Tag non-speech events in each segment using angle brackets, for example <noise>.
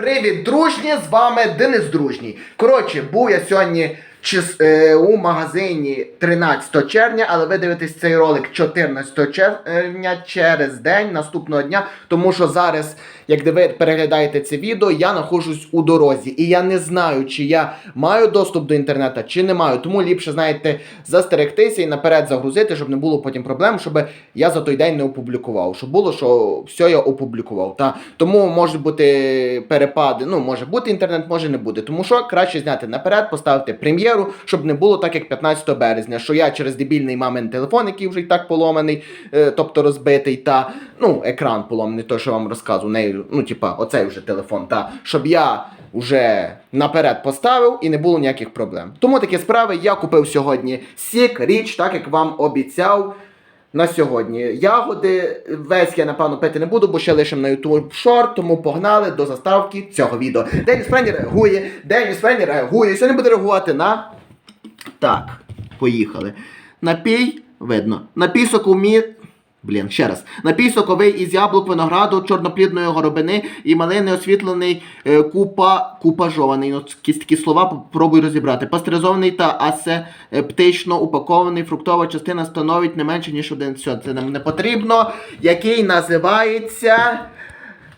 Привіт, дружні! З вами Денис Дружній. Коротше, був я сьогодні чис- е, у магазині 13 червня, але ви дивитесь цей ролик 14 червня через день наступного дня, тому що зараз, як ви переглядаєте це відео, я знаходжусь у дорозі. І я не знаю, чи я маю доступ до інтернету, чи не маю. Тому ліпше, знаєте, застерегтися і наперед загрузити, щоб не було потім проблем, щоб я за той день не опублікував. Щоб було, що все я опублікував. Та? Тому можуть бути перепади. Ну, може бути інтернет, може не бути. Тому що краще зняти наперед, поставити прем'єру, щоб не було так, як 15 березня, що я через дебільний мамин телефон, який вже і так поломаний, е, тобто розбитий, та ну, екран поломаний, то що я вам розказував, нею, ну, типа, оцей вже телефон, та щоб я вже наперед поставив і не було ніяких проблем. Тому такі справи я купив сьогодні сік, річ, так як вам обіцяв. На сьогодні ягоди весь я напевно пити не буду, бо ще лишимо на YouTube шорт, тому погнали до заставки цього відео. Деніс Френі реагує, Деніс Френі реагує. Сьогодні буде реагувати на. Так, поїхали. Напій, видно. Напій соковмі. Блін, ще раз. Напій соковий із яблук, винограду, чорноплідної горобини і малини освітлений е, купа, купажований. Ну, такі слова попробуй розібрати. Пастеризований та асептично упакований. Фруктова частина становить не менше, ніж один. Все, це нам не потрібно. Який називається.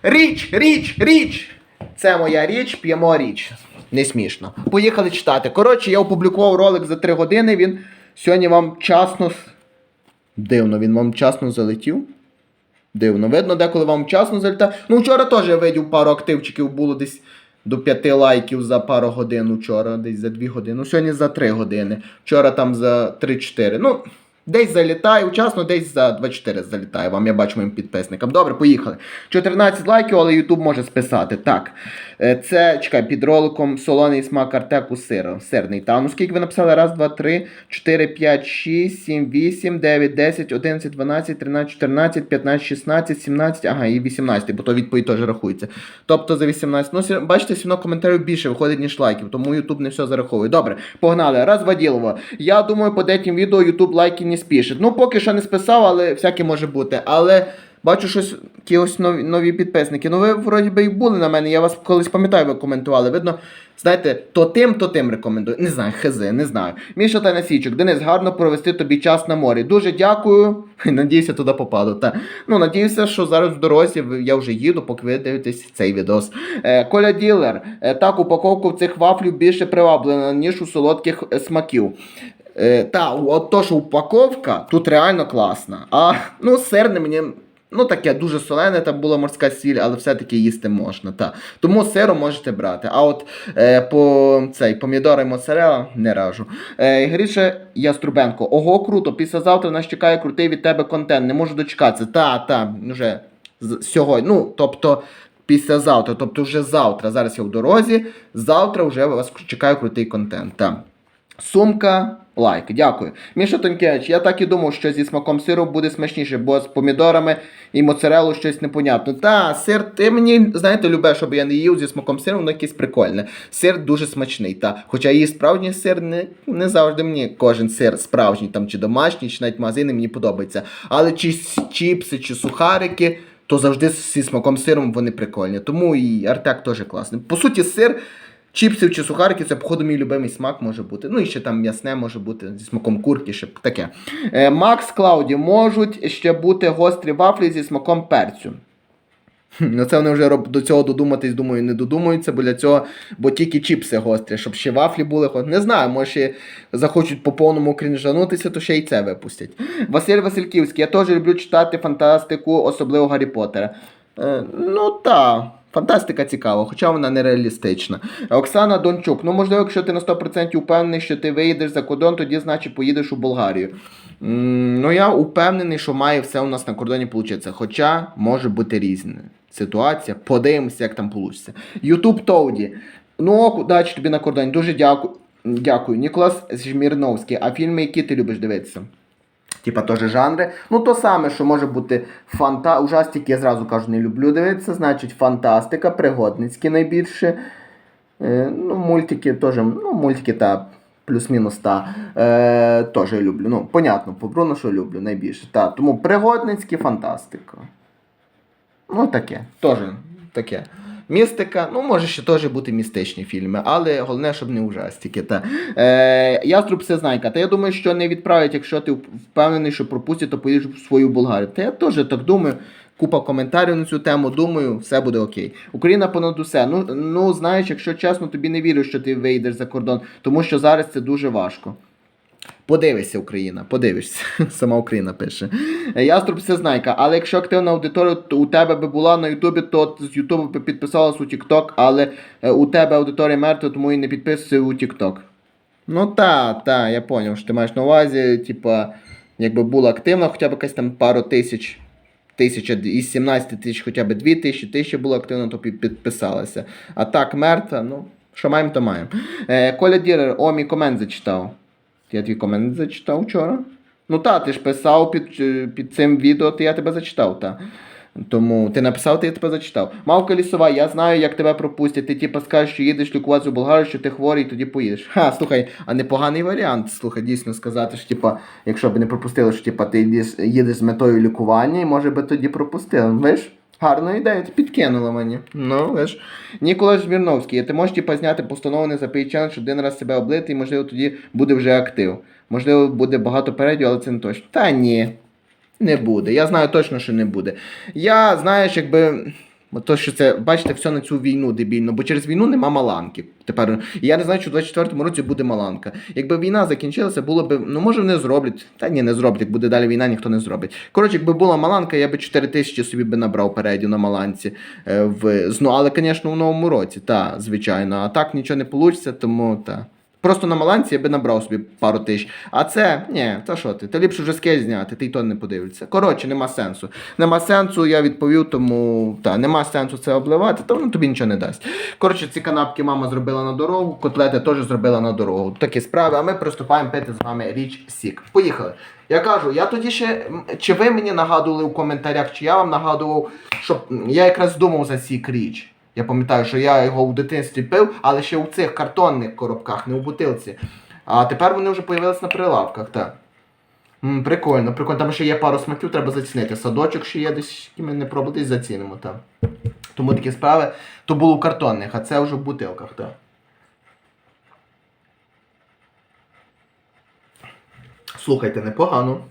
Річ, річ, річ! Це моя річ, п'ємо річ. Не смішно. Поїхали читати. Коротше, я опублікував ролик за 3 години. Він сьогодні вам часно. Дивно, він вам вчасно залетів. Дивно. Видно, деколи вам вчасно залітає. Ну, вчора теж я видів пару активчиків, було десь до 5 лайків за пару годин вчора, десь за 2 години. Ну, сьогодні за 3 години. Вчора там за 3-4. Ну, десь залітає вчасно, десь за 24 залітає вам, я бачу моїм підписникам. Добре, поїхали. 14 лайків, але YouTube може списати. Так. Е, Це, чекай, під роликом солоний смак артеку сиру. Сирний. Та, ну скільки ви написали? Раз, два, три, 4, 5, 6, 7, 8, 9, 10, 11, 12, 13, 14, 15, 16, 17, ага, і 18, бо то відповідь теж рахується. Тобто за 18. Ну, бачите, все одно коментарів більше виходить, ніж лайків, тому YouTube не все зараховує. Добре, погнали. Раз Ваділова. Я думаю, по деяким відео YouTube лайки не спішить. Ну, поки що не списав, але всяке може бути. Але. Бачу, щось якісь нові, нові підписники. Ну, ви вроді би і були на мене. Я вас колись пам'ятаю, ви коментували. Видно, знаєте, то тим, то тим рекомендую. Не знаю, хези, не знаю. Міша та Насічок, Денис, гарно провести тобі час на морі. Дуже дякую. <laughs> Надіюся, туди попаду. Та. Ну, надіюся, що зараз в дорозі я вже їду, поки ви дивитесь цей відос. Е, Коля Ділер, е, так, упаковка в цих вафлів більше приваблена, ніж у солодких е, смаків. Е, та, от то, що упаковка тут реально класна. А ну, сирне мені. Ну, таке дуже солене, там була морська сіль, але все-таки їсти можна. Та. Тому сиру можете брати. А от е, по цей помідори моцарела не раджу. Е, Гріша Яструбенко. Ого, круто! Післязавтра нас чекає крутий від тебе контент. Не можу дочекатися. Та, та, вже сьогодні. Ну, тобто. Післязавтра, тобто вже завтра. Зараз я в дорозі. Завтра вже вас чекає крутий контент. Та. Сумка, лайк, дякую. Міша Тонкевич, я так і думав, що зі смаком сиру буде смачніше, бо з помідорами і моцарелу щось непонятно. Та, сир, ти мені, знаєте, любиш, щоб я не їв зі смаком сиру, воно якесь прикольне. Сир дуже смачний. Та. Хоча і справжній сир не, не завжди мені кожен сир справжній, там, чи домашній, чи навіть магазини мені подобається. Але чи чіпси, чи сухарики. То завжди зі смаком сиром вони прикольні. Тому і Артек теж класний. По суті, сир Чіпсів чи сухарики це, походу, мій любимий смак може бути. Ну і ще там м'ясне може бути зі смаком курки, ще таке. Е, Макс Клауді можуть ще бути гострі вафлі зі смаком перцю. Ну це вони вже до цього додуматись, думаю, не додумаються, бо для цього, бо тільки чіпси гострі, щоб ще вафлі були. Не знаю, може ще захочуть по повному крінжанутися, то ще й це випустять. Василь Васильківський, я теж люблю читати фантастику, особливо Гаррі Поттера. Е, ну так. Фантастика цікава, хоча вона нереалістична. Оксана Дончук. Ну, можливо, якщо ти на 100% впевнений, що ти виїдеш за кордон, тоді значить поїдеш у Болгарію. Ну, я впевнений, що має все у нас на кордоні вийти. Хоча може бути різна ситуація. Подивимося, як там вийде. Ютуб Тоуді. Ну, ок, удачі тобі на кордоні. Дуже дякую. Дякую. Ніколас Жмірновський. А фільми, які ти любиш дивитися? Типа теж жанри. Ну, то саме, що може бути фанта... ужастики, я зразу кажу, не люблю дивитися. Значить, фантастика, пригодницькі найбільше. Е, ну, мультики теж, ну, мультики та плюс-мінус та е, теж люблю. Ну, понятно, по Бруно, що люблю найбільше. Та, тому пригодницькі фантастика. Ну, таке. Теж таке. Містика, ну може ще теж бути містичні фільми, але головне, щоб не ужастики. Та. Е, Яструб Всезнайка. Та я думаю, що не відправлять, якщо ти впевнений, що пропустять, то поїдеш в свою Болгарію. Та я теж так думаю. Купа коментарів на цю тему, думаю, все буде окей. Україна понад усе. Ну, ну знаєш, якщо чесно, тобі не вірю, що ти вийдеш за кордон, тому що зараз це дуже важко. Подивися, Україна, подивишся. <laughs> Сама Україна пише. Е, Яструб Всезнайка, але якщо активна аудиторія то у тебе би була на Ютубі, то з Ютубу би підписалась у Тікток, але е, у тебе аудиторія мертва, тому і не підписує у Тікток. Ну та, та, я зрозумів, що ти маєш на увазі, типа, якби була активна, хоча б якась там пару тисяч. Тисяча із 17 тисяч хоча б 2 тисячі, тисяча було активно, то підписалася. А так, мертва, ну, що маємо, то маємо. Е, Коля Дірер, о, комент зачитав. Я твій комент зачитав вчора. Ну та, ти ж писав під, е, під цим відео, то я тебе зачитав, та. Тому ти написав, то я тебе зачитав. Мавка лісова, я знаю, як тебе пропустять. Ти типу скажеш, що їдеш лікуватися у Болгарію, що ти хворий, тоді поїдеш. Ха, слухай, а непоганий варіант, слухай, дійсно сказати, що типа, якщо б не пропустили, що типа, ти їдеш, їдеш з метою лікування, і може би тоді пропустили. Виш? Гарна ідея, ти підкинула мені. Ну, ж. Ніколас Жмірновський, ти можеш типа, зняти постановлений за пейчан, щоб один раз себе облити, і можливо тоді буде вже актив. Можливо, буде багато передів, але це не точно. Та ні. Не буде. Я знаю точно, що не буде. Я, знаєш, якби. То, що це, бачите, все на цю війну дебільно, бо через війну нема маланки. Тепер я не знаю, що в 24-му році буде маланка. Якби війна закінчилася, було б, ну може не зроблять. Та ні, не зроблять, буде далі війна, ніхто не зробить. Коротше, якби була маланка, я би 4 тисячі собі би набрав переді на маланці. Е, в, ну, але, звісно, в новому році, та, звичайно. А так нічого не вийде, тому та. Просто на маланці я би набрав собі пару тисяч. А це, ні, та що ти? Та ліпше вже скель зняти, ти й то не подивишся. Коротше, нема сенсу. Нема сенсу, я відповів, тому та, нема сенсу це обливати, то воно тобі нічого не дасть. Коротше, ці канапки мама зробила на дорогу, котлети теж зробила на дорогу. Такі справи, а ми приступаємо пити з вами річ Сік. Поїхали. Я кажу, я тоді ще. Чи ви мені нагадували у коментарях, чи я вам нагадував, що я якраз думав за Сік річ. Я пам'ятаю, що я його в дитинстві пив, але ще у цих картонних коробках, не у бутилці. А тепер вони вже з'явилися на прилавках, так. М, прикольно, прикольно. Там ще є пару смаків, треба зацінити. Садочок ще є десь, які ми не пробували, десь зацінимо там. Тому такі справи. То було у картонних, а це вже в бутилках, так. Слухайте, непогано.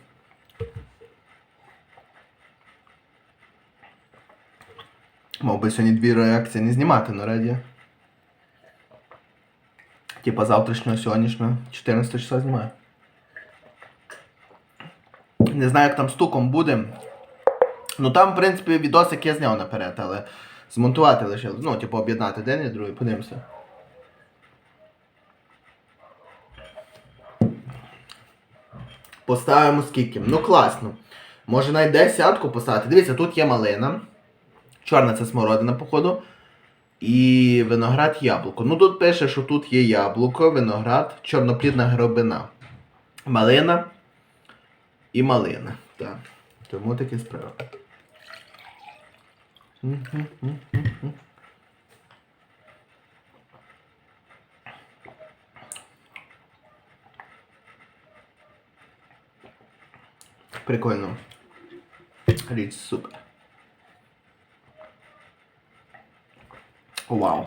Мав би сьогодні дві реакції не знімати на раді. Типа завтрашнього, сьогоднішнього, 14 числа знімаю. Не знаю, як там з туком буде. Ну там, в принципі, відосик я зняв наперед, але змонтувати лише. Ну, типу, об'єднати день і другий, подивимося. Поставимо скільки. Ну класно. Може навіть десятку поставити. Дивіться, тут є малина. Чорна це смородина, походу. І виноград яблуко. Ну тут пише, що тут є яблуко, виноград, чорноплідна гробина. Малина і малина. Так. Тому такі справи. Прикольно. Річ супер. Вау.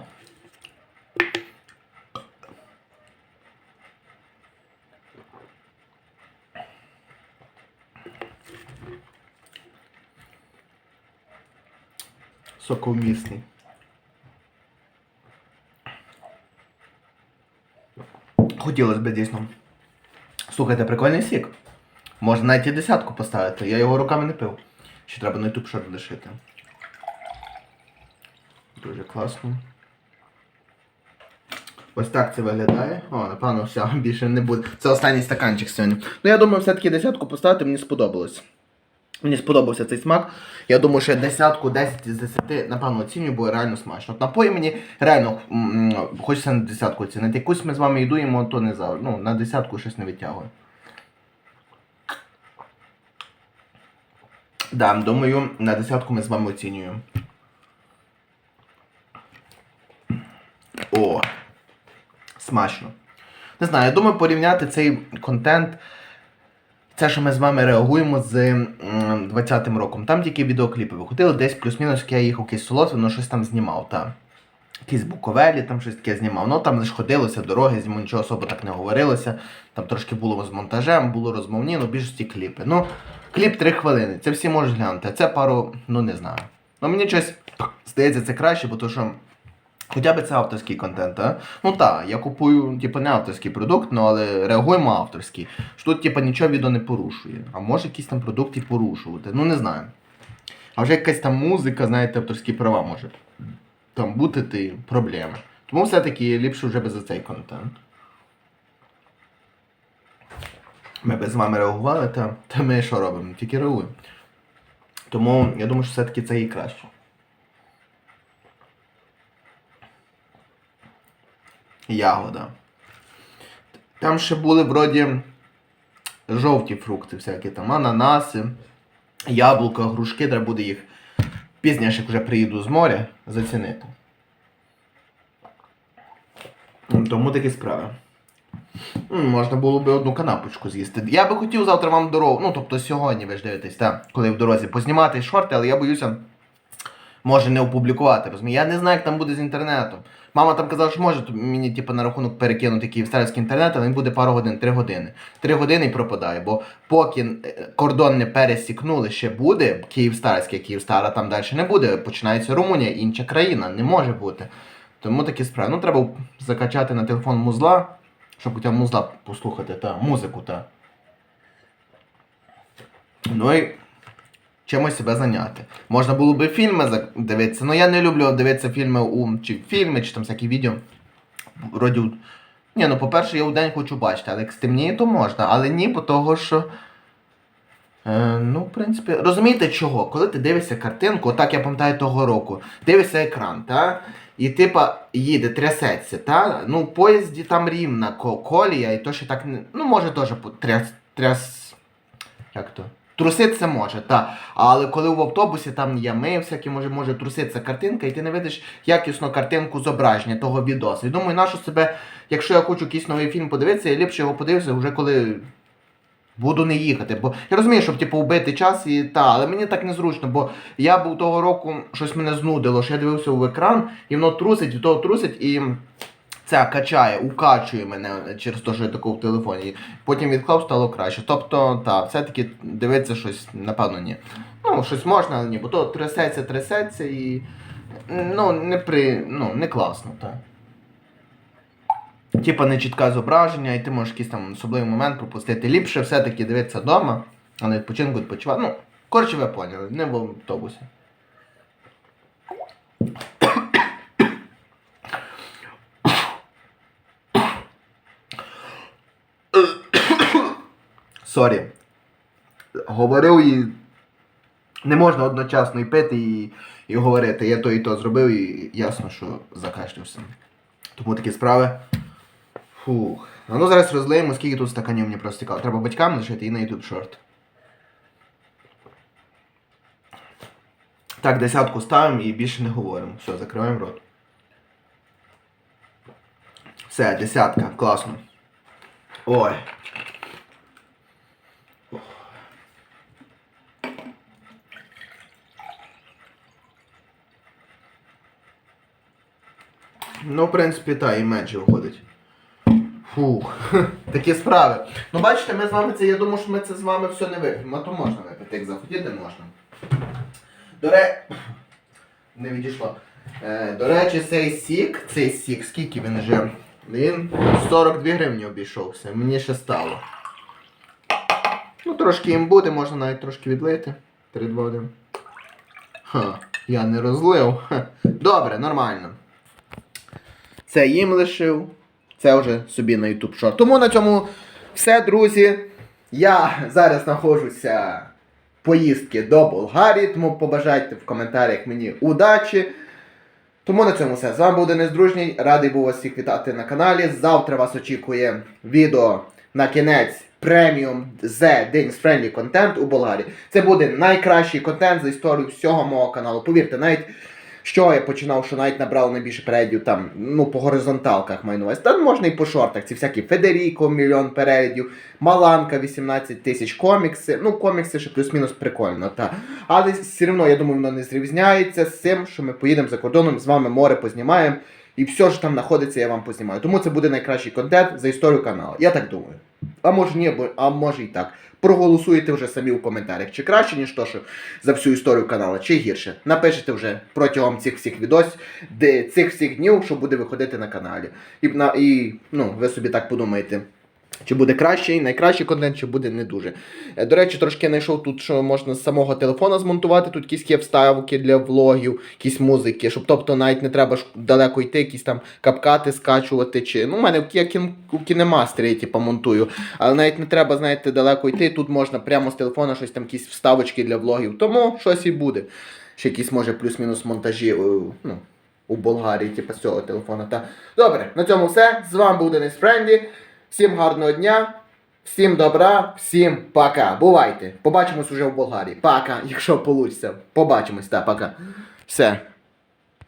Соковмісний. Хотілося б дійсно. Слухайте, прикольний сік. Можна навіть і десятку поставити. Я його руками не пив. Ще треба на YouTube шорт лишити. Дуже класно. Ось так це виглядає. О, напевно, все, <laughs> більше не буде. Це останній стаканчик сьогодні. Ну я думаю, все-таки десятку поставити, мені сподобалось. Мені сподобався цей смак. Я думаю, що десятку, 10 з 10, напевно, оцінюю, бо реально смачно. От напої мені реально хочеться на десятку оцінити. Якусь ми з вами їдуємо, то не завжди. Ну, на десятку щось не витягує. Да, думаю, на десятку ми з вами оцінюємо. О, смачно. Не знаю, я думаю, порівняти цей контент це, що ми з вами реагуємо з м, 20-м роком. Там тільки відеокліпи виходили, десь плюс-мінус, я їхав якийсь солод, воно щось там знімав. Та. Якісь буковелі, там щось таке знімав. Ну там лише ходилося, дороги, зіму нічого особо так не говорилося. Там трошки було з монтажем, було розмовні, ну більшості кліпи. Ну, кліп 3 хвилини, це всі можуть глянути. а Це пару, ну не знаю. Ну мені щось здається, це краще, бо то що. Хоча б це авторський контент, а? Ну так, я купую, типу, не авторський продукт, ну але реагуємо авторський. Що тут, типу, нічого відео не порушує. А може якісь там продукти порушувати. Ну не знаю. А вже якась там музика, знаєте, авторські права може там бути ти проблеми. Тому все-таки ліпше вже без цей контент. Ми без вами реагували, та, та ми що робимо? Тільки реагуємо. Тому я думаю, що все-таки це і краще. Ягода. Там ще були вроді жовті фрукти, всякі там ананаси, яблука, грушки, треба буде їх пізніше, як вже приїду з моря, зацінити. Тому такі справи. Можна було би одну канапочку з'їсти. Я би хотів завтра вам дорогу, ну тобто сьогодні ви ж дивитесь, так, коли в дорозі познімати шорти, але я боюся, може не опублікувати. розумієте? Я не знаю, як там буде з інтернетом. Мама там казала, що може мені типу, на рахунок перекинути київстарський інтернет, але він буде пару годин, три години. Три години і пропадає, бо поки е, кордон не пересікнули, ще буде Київстарське, Київстара там далі не буде. Починається Румунія, інша країна, не може бути. Тому такі справи. Ну треба закачати на телефон музла, щоб хоча музла послухати, та музику та. Ну і чимось себе зайняти. Можна було би фільми дивитися. Ну я не люблю дивитися фільми у чи фільми, чи там всякі відео. Вроді. Ні, ну по-перше, я у день хочу бачити, але як стемніє, то можна. Але ні, бо того, що. Е, ну, в принципі, розумієте чого? Коли ти дивишся картинку, отак я пам'ятаю того року, дивишся екран, та? І типа їде, трясеться, та? Ну, в поїзді там рівна колія, і то ще так не. Ну, може теж тряс. тряс. Як то? Труситися може, та. Але коли в автобусі там ями всякі, може, може труситися картинка, і ти не видиш якісно картинку зображення того відосу. І думаю, нащо себе, якщо я хочу якийсь новий фільм подивитися, я ліпше його подивився вже коли буду не їхати. Бо я розумію, щоб типу вбити час і та, але мені так незручно, бо я був того року, щось мене знудило, що я дивився в екран, і воно трусить, і того трусить, і це качає, укачує мене через те, що я таку в телефоні. Потім відклав, стало краще. Тобто, так, все-таки дивитися щось, напевно, ні. Ну, щось можна, але ні, бо то трясеться, трясеться і. Ну, не при. ну, не класно, так. Типа не чітке зображення, і ти можеш якийсь там особливий момент пропустити. Ліпше все-таки дивитися вдома, а на відпочинку відпочивати. Ну, коротше, ви поняли, не в автобусі. Сорі. Говорив і не можна одночасно і пити, і, і говорити. Я то і то зробив, і ясно, що закашлявся. Тому такі справи. Фух. А ну зараз розлиємо, скільки тут стаканів мені просто цікаво. Треба батькам лишити і на YouTube шорт. Так, десятку ставимо і більше не говоримо. Все, закриваємо рот. Все, десятка, класно. Ой. Ну, в принципі, так, і менше виходить. Фух, <laughs> такі справи. Ну, бачите, ми з вами це, я думаю, що ми це з вами все не вип'ємо. А то можна випити, як захотіти, можна. До ре... <laughs> Не відійшло. Е, до речі, цей сік, цей сік, скільки він вже? Він 42 гривні обійшовся. Мені ще стало. Ну, трошки їм буде, можна навіть трошки відлити. 3, 2, 1. Ха, я не розлив. Ха. Добре, нормально. Це їм лишив. Це вже собі на YouTube шорт. Тому на цьому все, друзі. Я зараз знаходжуся поїздки до Болгарії, тому побажайте в коментарях мені удачі. Тому на цьому все. З вами був Денис Дружній. Радий був вас всіх вітати на каналі. Завтра вас очікує відео на кінець преміум The Dance Friendly контент у Болгарії. Це буде найкращий контент за історію всього мого каналу. Повірте, навіть що я починав, що навіть набрало найбільше переглядів там, ну, по горизонталках маю на увазі. Та можна і по шортах. Ці всякі Федеріко, мільйон переглядів, Маланка 18 тисяч комікси. Ну, комікси ще плюс-мінус прикольно, та. Але все одно, я думаю, воно не зрівняється з цим, що ми поїдемо за кордоном, з вами море познімаємо. І все, що там знаходиться, я вам познімаю. Тому це буде найкращий контент за історію каналу. Я так думаю. А може ні, а може і так. Проголосуйте вже самі у коментарях, чи краще, ніж то, що за всю історію каналу, чи гірше. Напишете вже протягом цих всіх відос, де цих всіх днів, що буде виходити на каналі. І, на, і ну, ви собі так подумаєте. Чи буде кращий, найкращий контент, чи буде не дуже. Е, До речі, трошки знайшов тут, що можна з самого телефона змонтувати. Тут якісь вставки для влогів, якісь музики, щоб тобто навіть не треба далеко йти, якісь там капкати скачувати. Чи ну, у мене я кін, у кінемастері, типу, монтую. Але навіть не треба, знаєте, далеко йти. Тут можна прямо з телефона щось там, якісь вставочки для влогів. Тому щось і буде. Ще якісь, може, плюс-мінус монтажі. е, Ну, у Болгарії, типу, з цього телефона. Та. Добре, на цьому все. З вами був Денис Френдлі. Всім гарного дня, всім добра, всім пока. Бувайте. Побачимось уже в Болгарії. Пока, якщо вийде. Побачимось, та пока. Все.